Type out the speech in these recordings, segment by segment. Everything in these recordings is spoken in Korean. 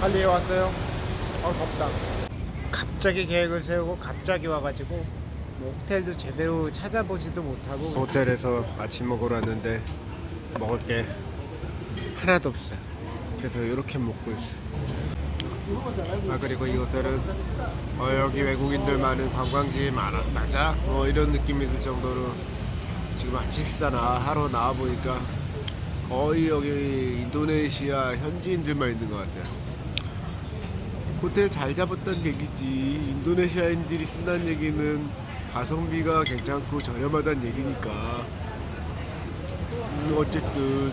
발리에 왔어요. 어 덥다. 갑자기 계획을 세우고 갑자기 와가지고 뭐 호텔도 제대로 찾아보지도 못하고 호텔에서 아침 먹으러 왔는데 먹을 게 하나도 없어 요. 그래서 이렇게 먹고 있어요. 아 그리고 이 호텔은 어, 여기 외국인들 많은 관광지 많아 맞아? 어 이런 느낌이 들 정도로 지금 아침 식사나 하러 나와 보니까 거의 여기 인도네시아 현지인들만 있는 것 같아요. 호텔 잘 잡았다는 얘기지. 인도네시아인들이 쓴다는 얘기는 가성비가 괜찮고 저렴하다는 얘기니까. 음, 어쨌든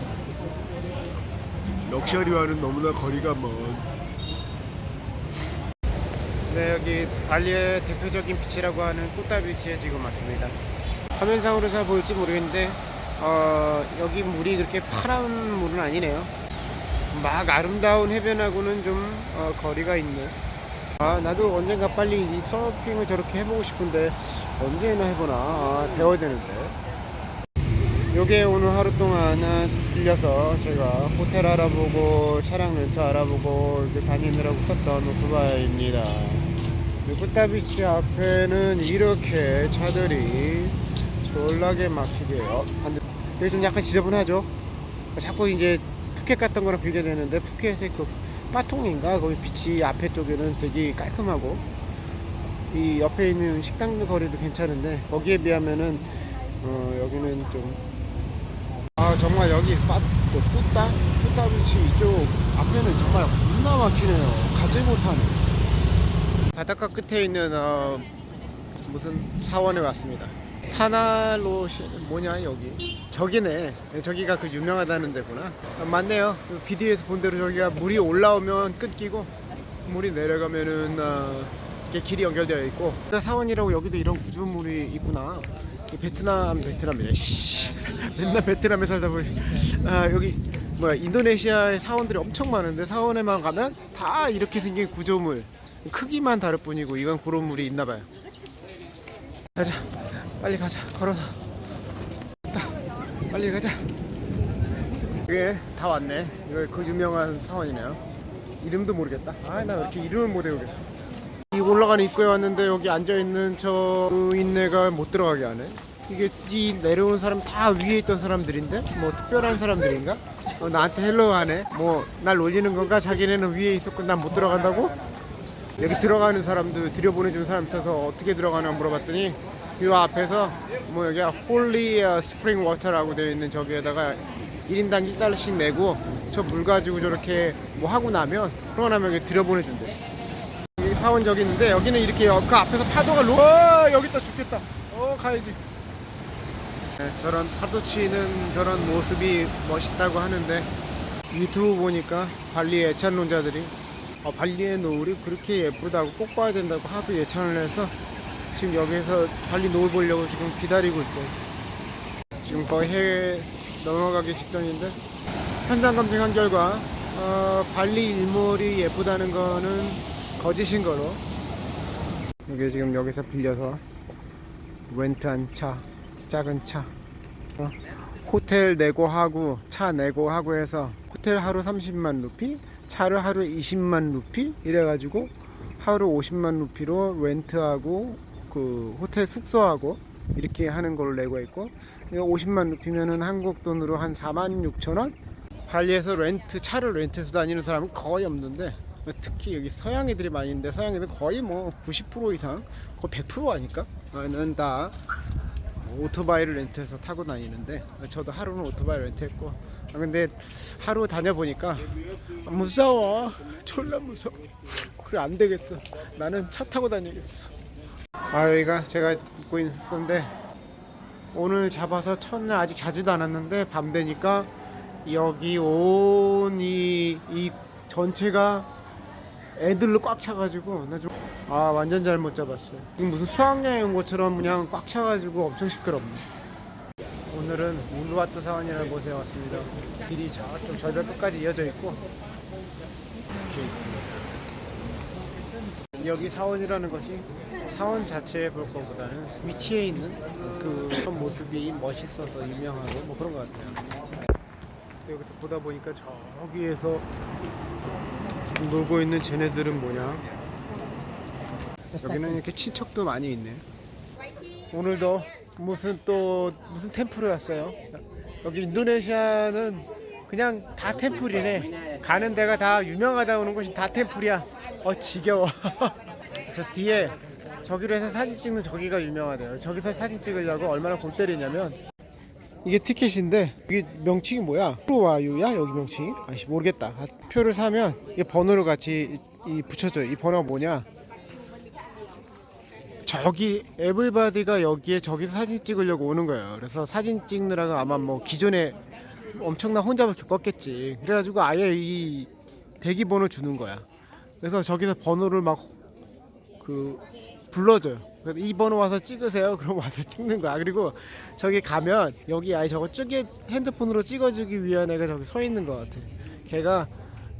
럭셔리와는 너무나 거리가 먼. 네 여기 발리의 대표적인 비치라고 하는 꽃다 비치에 지금 왔습니다. 화면상으로 잘 보일지 모르겠는데 어, 여기 물이 그렇게 파란 물은 아니네요. 막 아름다운 해변하고는 좀 어, 거리가 있네. 아 나도 언젠가 빨리 이 서핑을 저렇게 해보고 싶은데 언제나 해보나 아, 배워야 되는데. 요게 오늘 하루 동안 아, 빌려서 제가 호텔 알아보고 차량 렌트 알아보고 이렇게 다니느라고 썼던 오토바이입니다. 꾸따비치 앞에는 이렇게 차들이 졸라게 막히게요. 여기 좀 약간 지저분하죠? 자꾸 이제 푸켓 같은 거랑 비교되는데 푸켓의 그 빠통인가? 거기 비치 앞에 쪽에는 되게 깔끔하고 이 옆에 있는 식당 거리도 괜찮은데 거기에 비하면은 어, 여기는 좀 아 정말 여기 빠, 그 뿌따? 뿌따 비치 이쪽 앞에는 정말 겁나 막히네요. 가지 못하네. 바닷가 끝에 있는 어, 무슨 사원에 왔습니다 타날로 시- 뭐냐 여기? 저기네. 저기가 그 유명하다는 데구나. 아, 맞네요. 그 비디오에서 본 대로 저기가 물이 올라오면 끊기고 물이 내려가면은 어, 이렇게 길이 연결되어 있고. 사원이라고 여기도 이런 구조물이 있구나. 이 베트남 베트남이네 씨. 맨날 베트남에 살다 보니. 아 여기 뭐야 인도네시아의 사원들이 엄청 많은데 사원에만 가면 다 이렇게 생긴 구조물. 크기만 다를 뿐이고 이건 그런 물이 있나 봐요. 가자 빨리 가자. 걸어서. 다 빨리 가자. 이게 다 왔네. 이거 그 유명한 사원이네요. 이름도 모르겠다. 아 나 왜 이렇게 이름을 못 외우겠어. 이 올라가는 입구에 왔는데 여기 앉아있는 저 인내가 못 들어가게 하네. 이게 이 내려온 사람 다 위에 있던 사람들인데? 뭐 특별한 사람들인가? 어, 나한테 헬로 하네. 뭐날 놀리는 건가? 자기네는 위에 있었고 난 못 들어간다고 여기 들어가는 사람들 들여보내준 사람 있어서 어떻게 들어가나 물어봤더니 이 앞에서 뭐 여기가 홀리 스프링 워터라고 되어 있는 저기에다가 1인당 1달러씩 내고 저 물 가지고 저렇게 뭐 하고 나면 그러고 나면 여기 들여보내준대. 여기 사원 저기 있는데 여기는 이렇게 여- 그 앞에서 파도가 로 어, 여기 있다. 죽겠다. 어 가야지. 네, 저런 파도 치는 저런 모습이 멋있다고 하는데 유튜브 보니까 발리 애찬론자들이 어, 발리의 노을이 그렇게 예쁘다고 꼭 봐야 된다고 하도 예찬을 해서 지금 여기서 발리 노을 보려고 지금 기다리고 있어요. 지금 거의 해외 넘어가기 직전인데 현장 검증한 결과 어, 발리 일몰이 예쁘다는 거는 거짓인 거로 이게 지금 여기서 빌려서 렌트한 차 작은 차 어, 호텔 내고 하고 차 내고 하고 해서 호텔 하루 30만 루피 차를 하루 20만 루피? 이래가지고 하루 50만 루피로 렌트하고 그 호텔 숙소하고 이렇게 하는 걸로 내고 있고 이거 50만 루피면은 한국 돈으로 한 4만 6천 원? 발리에서 렌트 차를 렌트해서 다니는 사람은 거의 없는데 특히 여기 서양 애들이 많이 있는데 서양 애들 거의 뭐 90% 이상 거의 100% 아닐까? 는다 오토바이를 렌트해서 타고 다니는데 저도 하루는 오토바이 렌트했고. 아, 근데 하루 다녀보니까 무서워. 졸라 무서워. 그래 안 되겠어. 나는 차 타고 다니겠어. 아 여기가 제가 입고 있는 숙소인데 오늘 잡아서 첫날 아직 자지도 않았는데 밤 되니까 여기 온 이 이 전체가 애들로 꽉 차가지고 나 좀 아 완전 잘못 잡았어요. 지금 무슨 수학여행 온 것처럼 그냥 꽉 차가지고 엄청 시끄럽네. 오늘은 울루와트 사원이라는 곳에 왔습니다. 길이 저쪽 절벽 끝까지 이어져 있고 이렇게 있습니다. 여기 사원이라는 것이 사원 자체에 볼 것보다는 위치에 있는 그 모습이 멋있어서 유명하고 뭐 그런 것 같아요. 여기서 보다 보니까 저기에서 놀고 있는 쟤네들은 뭐냐? 여기는 이렇게 친척도 많이 있네. 오늘도 무슨 또 무슨 템플에 왔어요. 여기 인도네시아는 그냥 다 템플이네. 가는 데가 다 유명하다 오는 곳이 다 템플이야. 어 지겨워. 저 뒤에 저기로 해서 사진 찍는 저기가 유명하대요. 저기서 사진 찍으려고 얼마나 골 때리냐면 이게 티켓인데 이게 명칭이 뭐야? 프로와유야 여기 명칭이? 아씨 모르겠다. 아, 표를 사면 이게 번호를 같이 이, 이 붙여줘요. 이 번호가 뭐냐? 저기 에블바디가 여기에 저기서 사진 찍으려고 오는 거예요. 그래서 사진 찍느라고 아마 뭐 기존에 엄청난 혼잡을 겪었겠지. 그래가지고 아예 이 대기 번호 주는 거야. 그래서 저기서 번호를 막 그 불러줘요. 이 번호 와서 찍으세요. 그럼 와서 찍는 거야. 그리고 저기 가면 여기 아예 저거 쪼개 핸드폰으로 찍어주기 위한 애가 저기 서 있는 것 같아. 걔가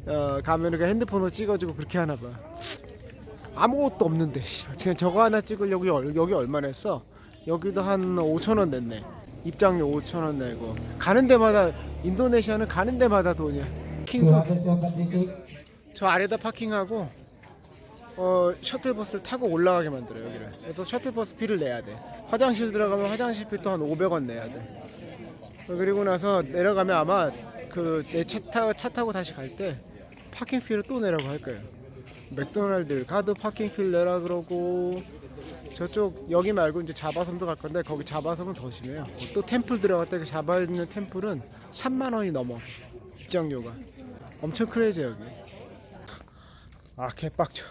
어, 가면은 그 핸드폰으로 찍어주고 그렇게 하나 봐. 아무것도 없는데 씨. 그냥 저거 하나 찍으려고 여- 여기 얼마 냈어? 여기도 한 5천 원 냈네. 입장료 5천 원 내고 가는 데마다 인도네시아는 가는 데마다 돈이야. 킹도 저 아래다 파킹하고 어 셔틀버스를 타고 올라가게 만들어요 여기를. 그래서 셔틀버스 비를 내야 돼. 화장실 들어가면 화장실 비도 한 500원 내야 돼. 어, 그리고 나서 내려가면 아마 그내차 타고 차 타고 다시 갈 때 파킹 피를 또 내라고 할 거예요. 맥도날드 가드 파킹 피 내라 그러고 저쪽 여기 말고 이제 자바섬도 갈 건데 거기 자바섬은 더 심해요. 또 템플 들어갔다 그 자바 있는 템플은 3만 원이 넘어 입장료가 엄청 크레이지 여기. 아 개빡쳐.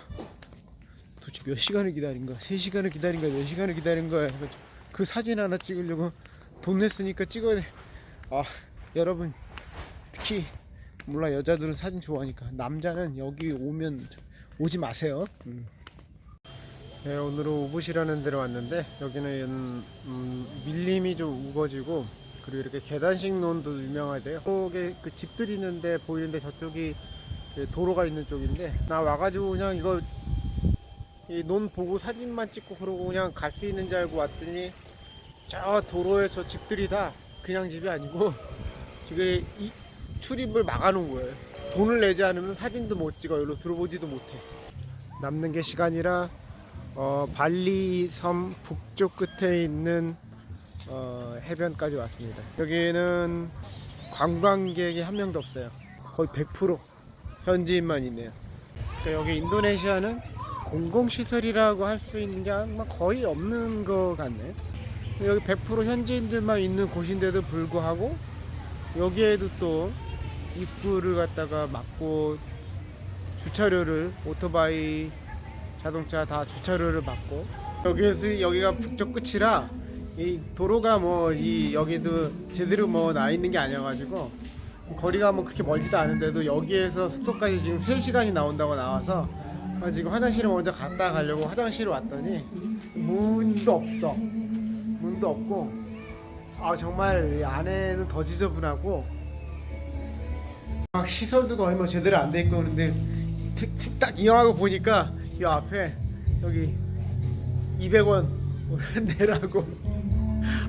도대체 몇 시간을 기다린 거야? 3시간을 기다린 거야? 몇 시간을 기다린 거야? 그 사진 하나 찍으려고 돈 냈으니까 찍어야 돼. 아 여러분 특히 몰라 여자들은 사진 좋아하니까 남자는 여기 오면 오지 마세요. 음. 네, 오늘은 우붓이라는 데로 왔는데 여기는 음, 밀림이 좀 우거지고 그리고 이렇게 계단식 논도 유명하대요. 쪽에 그 집들이 있는데 보이는데 저쪽이 그 도로가 있는 쪽인데 나 와가지고 그냥 이거 이 논 보고 사진만 찍고 그러고 그냥 갈 수 있는 줄 알고 왔더니 저 도로에 저 집들이 다 그냥 집이 아니고 지금 이 출입을 막아놓은 거예요. 돈을 내지 않으면 사진도 못 찍어 여기로 들어보지도 못해. 남는 게 시간이라 어, 발리 섬 북쪽 끝에 있는 어, 해변까지 왔습니다. 여기는 관광객이 한 명도 없어요. 거의 100% 현지인만 있네요. 그러니까 여기 인도네시아는 공공시설이라고 할 수 있는 게 아마 거의 없는 것 같네. 여기 100% 현지인들만 있는 곳인데도 불구하고 여기에도 또 입구를 갖다가 막고 주차료를 오토바이 자동차 다 주차료를 받고 여기에서 여기가 북쪽 끝이라 이 도로가 뭐 이 여기도 제대로 뭐 나 있는 게 아니어가지고 거리가 뭐 그렇게 멀지도 않은데도 여기에서 숙소까지 지금 3시간이 나온다고 나와서 아, 지금 화장실을 먼저 갔다 가려고 화장실을 왔더니 문도 없어. 문도 없고 아 정말 이 안에는 더 지저분하고 막 시설도 거의 뭐 제대로 안 돼 있고 그런데 특- 딱 이용하고 보니까 이 앞에 여기 200원 내라고.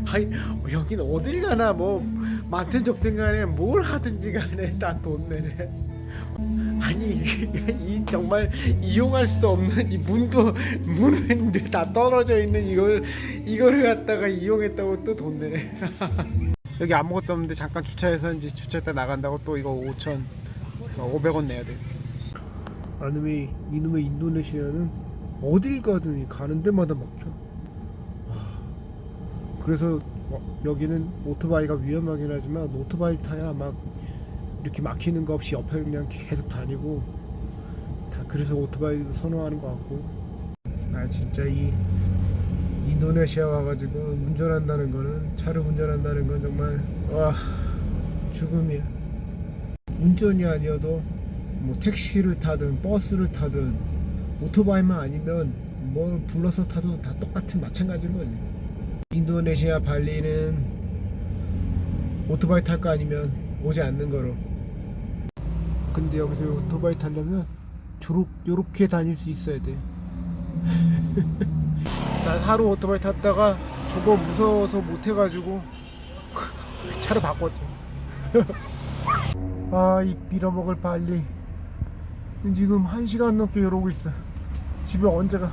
아니 여기는 어딜 가나 뭐 마트 접든 간에 뭘 하든지 간에 다 돈 내네. 아니 이 정말 이용할 수 없는 이 문도 문은 다 떨어져 있는 이걸 이거를 갖다가 이용했다고 또 돈 내네. 여기 아무것도 없는데 잠깐 주차해서 이제 주차했다 나간다고 또 이거 5천 500원 내야 돼. 아니 왜 이놈의 인도네시아는 어딜 가든 가는 데마다 막혀. 아, 그래서 어, 여기는 오토바이가 위험하긴 하지만 오토바이 타야 막 이렇게 막히는 거 없이 옆에 그냥 계속 다니고 다 그래서 오토바이도 선호하는 것 같고. 아 진짜 이 인도네시아 와가지고 운전한다는 거는 차를 운전한다는 건 정말 와 죽음이야. 운전이 아니어도 뭐 택시를 타든 버스를 타든 오토바이만 아니면 뭘 불러서 타도 다 똑같은 마찬가지인 거지 인도네시아 발리는 오토바이 탈 거 아니면 오지 않는 거로 근데 여기서 오토바이 타려면 요렇, 요렇게 다닐 수 있어야 돼 난 하루 오토바이 탔다가 저거 무서워서 못 해가지고 차로 바꿨죠. 아, 이 빌어먹을 발리. 지금 1시간 넘게 이러고 있어 집에 언제 가